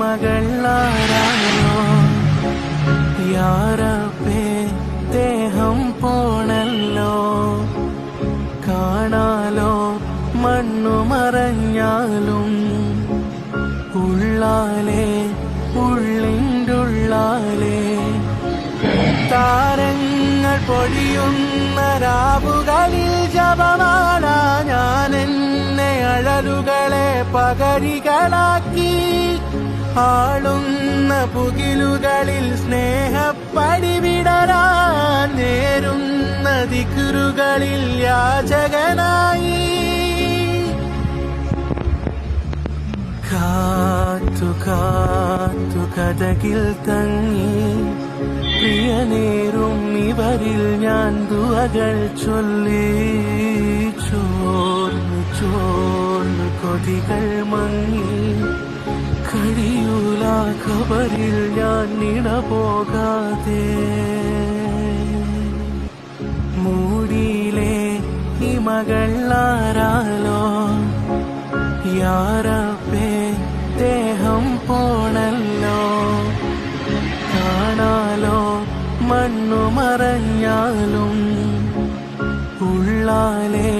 മകളാരായോ യാറപ്പേ ദേഹം പോണല്ലോ. കാണാലോ മണ്ണു മറഞ്ഞാലും. ഉള്ളാലേ ഉള്ളിന്റുള്ളാലേ താരങ്ങൾ പൊഴിയുന്ന രാവുകളിൽ ജപമാല ഞാൻ എന്നെ അഴലുകളെ പകരികളാക്കി. ആളുന്ന പുകിലുകളിൽ സ്നേഹപ്പടി വിടരാൻ നേരുന്ന ദിക്കുറുകളിൽ യാചകനായി. കാത്തു കാത്തു കഥകിൽ തങ്ങി പ്രിയ നേരും ഇവരിൽ ഞാൻ ദുവകൾ ചൊല്ലി. ചോർന്നു ചോർന്നു കൊതികൾ മങ്ങി കഴിയൂല ഖബറിൽ ഞാൻ നിട പോകാതെ മൂടിയിലെ ഈ മകളാരാലോ യാരപ്പേ ദേഹം പോണല്ലോ? കാണാലോ മണ്ണു മറഞ്ഞാലും? ഉള്ളാലേ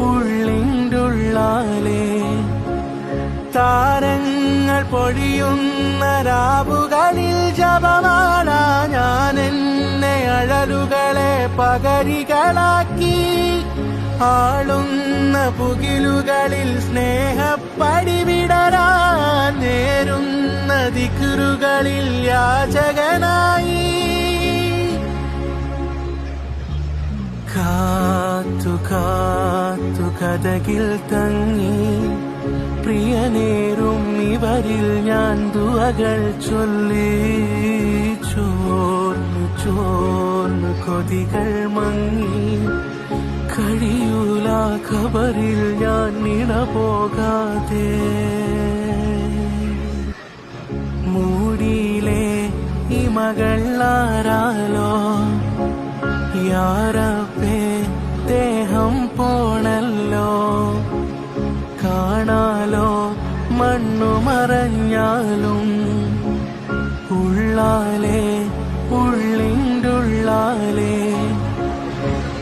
ഉള്ളിന്റുള്ളാലേ താരങ്ങൾ പൊഴിയുന്ന രാവുകളിൽ ജപമാണ ഞാൻ എന്നെ അഴലുകളെ പകരികളാക്കി. ആളുന്ന പുകിലുകളിൽ സ്നേഹപ്പടിവിടരാ നേരുന്ന ദിക്കുറുകളിൽ യാചകനായി. കാത്തു കാത്തു കഥകിൽ തങ്ങി ഇവരിൽ ഞാൻ ദുവകൾ ചൊല്ലി. ചോർന്നു ചോർന്നു കൊതികൾ മങ്ങി. കഴിയൂല ഖബറിൽ ഞാൻ നിട പോകാതെ മൂടിയിലെ ഈ മകളാരാലോ മറഞ്ഞാലും ഉള്ളാലേ ഉള്ളിന്റുള്ളാലേ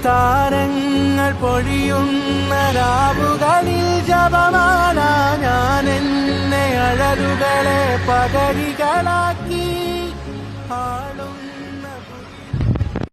താരങ്ങൾ പൊഴിയുന്ന രാവുകളിൽ ജപമാല ഞാൻ എന്നെ അഴലുകളെ പകരികളാക്കി ആൾ